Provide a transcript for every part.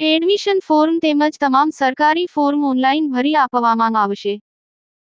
Admission form તેમજ તમામ સરકારી ફોર્મ ઓનલાઈન ભરી આપવામાં આવશે.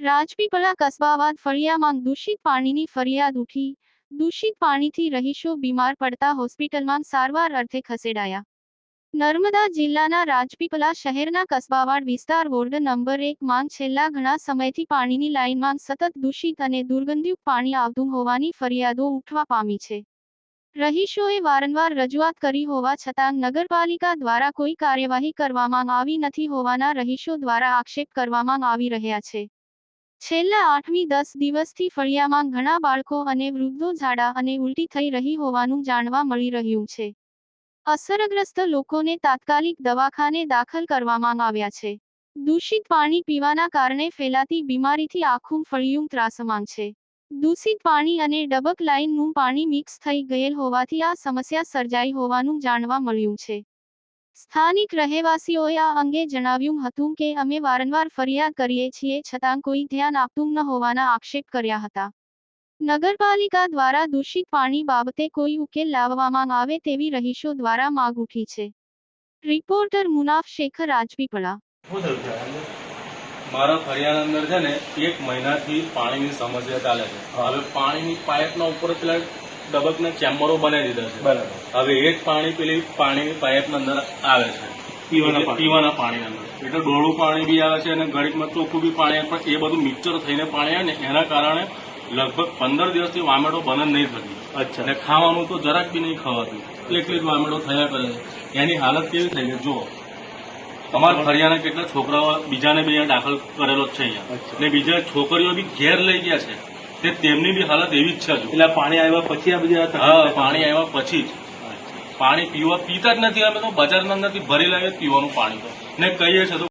રાજપીપળા કસ્બાવાદ ફળિયામાં દૂષિત પાણીની ફરિયાદ ઉઠી. દૂષિત પાણીથી રહીશો બીમાર પડતા હોસ્પિટલમાં સારવાર અર્થે ખસેડાયા. નર્મદા જિલ્લાના રાજપીપળા શહેરના કસ્બાવાડ વિસ્તાર વોર્ડ નંબર એકમાં છેલ્લા ઘણા સમયથી પાણીની લાઇનમાં સતત દૂષિત અને દુર્ગંધયુક્ત પાણી આવતું હોવાની ફરિયાદો ઉઠવા પામી છે. રહીશોએ વારંવાર રજૂઆત કરી હોવા છતાં નગરપાલિકા દ્વારા કોઈ કાર્યવાહી કરવામાં આવી નથી હોવાના રહીશો દ્વારા આક્ષેપ કરવામાં આવી રહ્યા છે. છેલ્લા આઠમી દસ દિવસથી ફળિયામાં ઘણા બાળકો અને વૃદ્ધો ઝાડા અને ઉલટી થઈ રહી હોવાનું જાણવા મળી રહ્યું છે. અસરગ્રસ્ત લોકોને તાત્કાલિક દવાખાને દાખલ કરવામાં આવ્યા છે. દૂષિત પાણી પીવાના કારણે ફેલાતી બીમારીથી આખું ફળિયું ત્રાસમાં છે. દૂષિત પાણી અને ડબક લાઇનનું પાણી મિક્સ થઈ ગયેલ હોવાથી આ સમસ્યા સર્જાઈ હોવાનું જાણવા મળ્યું છે. સ્થાનિક રહેવાસીઓએ આ અંગે જણાવ્યું હતું કે, અમે વારંવાર ફરિયાદ કરીએ છીએ, છતાં કોઈ ધ્યાન આપતું ન હોવાના આક્ષેપ કર્યા હતા. નગરપાલિકા દ્વારા દૂષિત પાણી બાબતે કોઈ ઉકેલ લાવવામાં આવે તેવી રહીશો દ્વારા માગ ઉઠી છે. રિપોર્ટર મુનાફ શેખર રાજપીપળા? મારા ફરિયાના અંદર છે ને એક મહિનાથી પાણીની સમસ્યા ચાલે છે. હવે પાણીની પાઇપના ઉપર પેલા ડબકના ચેમ્બરો બનાવી દીધા છે. બરાબર. હવે એ જ પાણી પેલી પાણીની પાઇપના અંદર આવે છે. પીવાના પીવાના પાણી અંદર. એટલે ડોળું પાણી બી આવે છે અને ઘડીકમાં ચોખ્ખું બી પાણી પણ એ બધું મિક્સર થઈને પાણી આવે ને એના કારણે લગભગ પંદર દિવસથી વામેટો બંધ નહીં થતી. અચ્છા. અને ખાવાનું તો જરાક બી નહીં ખવાતું. એટલી જ વામેટો થયા કરે છે. એની હાલત કેવી થઈ છે જુઓ. અમારા ફરિયાના કેટલા છોકરાઓ બીજાને બી દાખલ કરેલો છે અહીંયા. ને બીજા છોકરીઓ બી ઘેર લઈ ગયા છે. તે તેમની બી હાલત એવી જ છે એટલે પાણી આવ્યા પછી આ બધા હા પાણી આવ્યા પછી જ. પાણી પીવા પીતા જ નથી અમે તો બજારના નથી ભરી લાવીએ પીવાનું પાણી તો. ને કહીએ છે તો